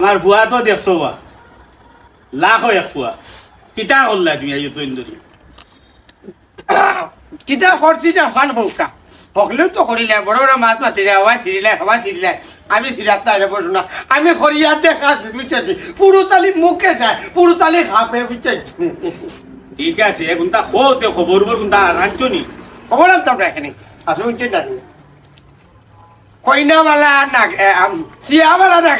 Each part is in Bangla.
আমার ভুয়া তো দেখছ বা লাখ এক ফুয়া কিতা করলা তুমি তুই কিতা করছি না ফান হোকা হকলেও তো করিলে বড় বড় মাছ মাতিলে হওয়া সিরিলে হওয়া সিরিলে আমি বসু না আমি করিয়া দেখা বুঝছি পুরো তালি মুখে দেয় পুরো তালি খাপে বুঝছি ঠিক আছে কোনটা খোতে খবর বর কোনটা রাঞ্চনি খবর আনতাম না এখানে আসলে বুঝছি না কইনাওয়ালা না চিয়াওয়ালা না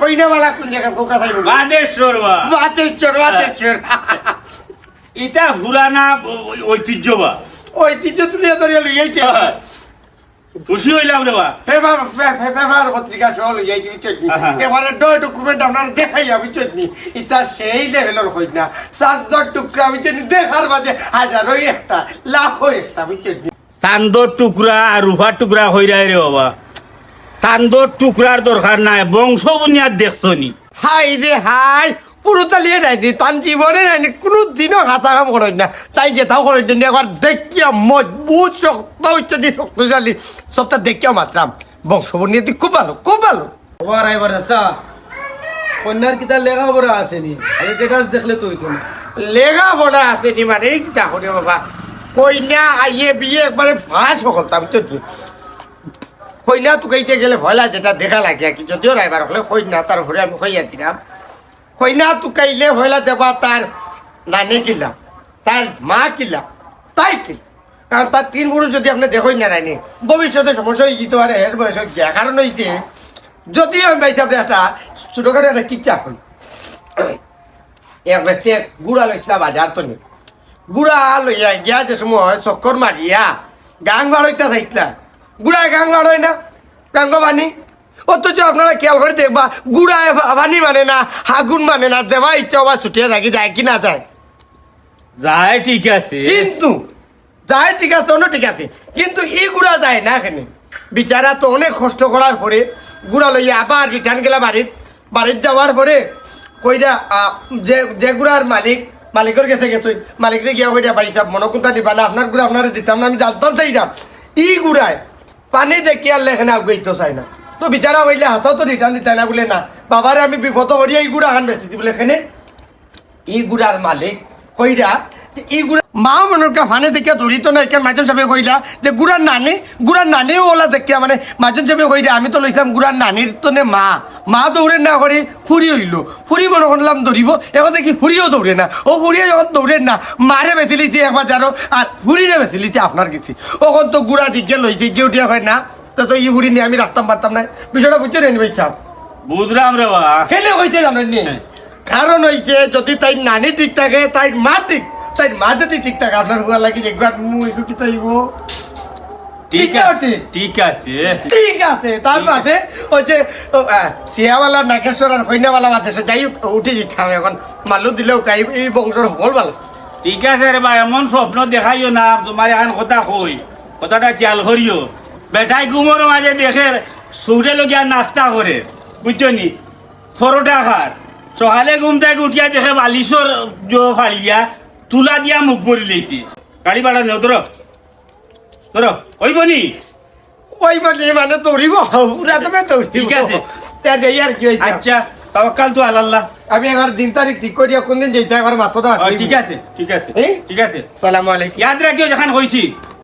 কইনাওয়ালা কোন জায়গা কোকা চাইব? বাদেশ্বর ঐতিহ্য বা ঐতিহ্য তুলিয়া ধরিয়া লইয়াইছে খুশি হইলাম রে বা। পেপার পেপার পত্রিকা সহ আহা। এবারে ডয় ডকুমেন্ট আপনার দেখাইয়া বুঝছি ইতা সেই লেভেলের হই না চাঁদর টুকরা বুঝছি দেখার মাঝে হাজারো একটা লাখো একটা বুঝছি চান্দর টুকরা আর রুফার টুকরা হইরাই রে বাবা। চান্দর টুকরার দরকার নাই বংশ বুনিয়াদ দেখছ নি হাই রে হাই পুরো তালিয়ে নাইনি তান জীবনে নাইনি কোনো দিনও হাসা কাম করেন না। তাই যেটাও করেন না একবার দেখিয়া মজবুত শক্ত হচ্ছে শক্তিশালী। সবটা দেখিয়া মাত্রাম। বংশবর্ণীতি খুব ভালো খুব ভালো। আবার আইবার আসা। কন্যার কিতা লেখা পড়া আসেনি আরে স্টেটাস দেখলে তো হইতো না। আছে নি মানে এই কিতা করে বাবা। কইনা আইয়ে বিয়ে একবারে ফাঁস বুঝছ তো? কইনা তুকাইতে গেলে ভয়লা যেটা দেখা লাগে আর কি। যদিও রাইবার হলে কইনা তার ঘরে আমি কইয়া দিলাম। কইনা তুকাইলে ভয়লা দেবা তার নানি কিলাম তার মা কিলাম তাই কিল। কারণ তার তিন পুরুষ যদি আপনি দেখই না নাইনি ভবিষ্যতে সমস্যা হয়ে যেতে পারে, এর বয়স গিয়া কারণ হয়েছে যদি আমি পাইছি আপনি একটা ছোটখাটো একটা কিচ্ছা করি। এক সে গুড়া লইছিলা বাজার তো নি। গুড়া লইয়া গিয়া যে সময় চক্কর মারিয়া, গাং বাড়ইতা থাকলা গুড়া গাং বাড়ই না গাঙ্গ বানি অথচ আপনারা খেয়াল করে দেখবা গুড়া বানি মানে না হাগুন মানে না দেবা ইচ্ছা বা ছুটিয়ে থাকি যায় কি না যায়। যায় ঠিক আছে। কিন্তু যায় ঠিক আছে অন্য ঠিক আছে। কিন্তু ই গুড়া যায় না এখানে। বিচারা তো অনেক কষ্ট করার পরে গুড়া লইয়া আবার রিটার্ন গেলা বাড়িত। বাড়িত যাওয়ার পরে কইরা যে যে গুড়ার মালিক মালিকের গেছে গেছে মালিকরে গিয়া কইরা ভাই সাহেব মনকুন্তা দিবা না আপনার গুড়া আপনার দিতাম না আমি জানতাম চাই না ই গুড়ায় পানি দেখি আর লেখে না আগুইতো চাই না তো বিচারা হইলে হাসাও তো রিটার্ন দিতে না বলে না। বাবারে আমি বিপদ হরিয়া এই গুড়া খান বেশি বলে এখানে ই গুড়ার মালিক কইরা ই গুড়া মা মনের কা ফানে দেখে ধরিত না এখানে মাজন সাহেব কইলা যে গুড়ার নানি গুড়ার নানিও ওলা দেখিয়া মানে মাজন সাহেব কইরা আমি তো লইছিলাম গুড়ার নানির তো নে মা। মা দৌড়ে না করে ফুরি হইল ফুরি মনে করলাম দৌড়িব এখন দেখি ফুরিও দৌড়ে না? ও ফুরিয়ে যখন দৌড়ে না মারে বেশি লিছি একবার যারো আর ফুরিরে বেশি লিছি আপনার গেছি ওখন তো গুড়া দিকে লইছে গিয়ে উঠিয়া হয় না তো তো ই ফুরি নিয়ে আমি রাখতাম পারতাম না বিষয়টা বুঝছ রেন ভাই সাহেব বুঝলাম রে বা কেন হয়েছে জানেন? নি। কারণ হয়েছে যদি তাই নানি ঠিক থাকে তাই মা ঠিক তাই মা যদি ঠিক থাকে আপনারগুলা লাগি একবার মুই কি তাইব ঠিক আছে। ঠিক আছে। ঠিক আছে তার বাদে ওই যে সিয়াওয়ালা নাগেশ্বর আর কইনাওয়ালা বাদে যাই উঠে যেতে হবে এখন। মালু দিলেও গাই এই বংশর সকল ভালো ঠিক আছে রে বা এমন স্বপ্ন দেখাইও না তোমার এখন কথা কই। কথাটা খেয়াল করিও। বেটাই ঘুমোর মাঝে দেখে সুরে লগিয়া নাস্তা করে বুঝছ নি? পরোটা খার সকালে ঘুম থেকে উঠিয়া দেখে বালিশর জো ফাড়িয়া তুলা দিয়া মুখ ভরি লইতে। গাড়ি ভাড়া নেও ধরো ধরো কইব নি? ওই বলে মানে দৌড়িব? পুরা তুমি দৌড়িব। ঠিক আছে। তা দেই আর কি হয়েছে আচ্ছা তাওয়াক্কাল তো আল্লাহ আমি একবার দিন তারিখ ঠিক করিয়া কোনদিন যেতে একবার মাথা ঠিক আছে ঠিক আছে ঠিক আছে। সালাম আলাইকুম। ইয়াদ রাখিও যেখান কইছি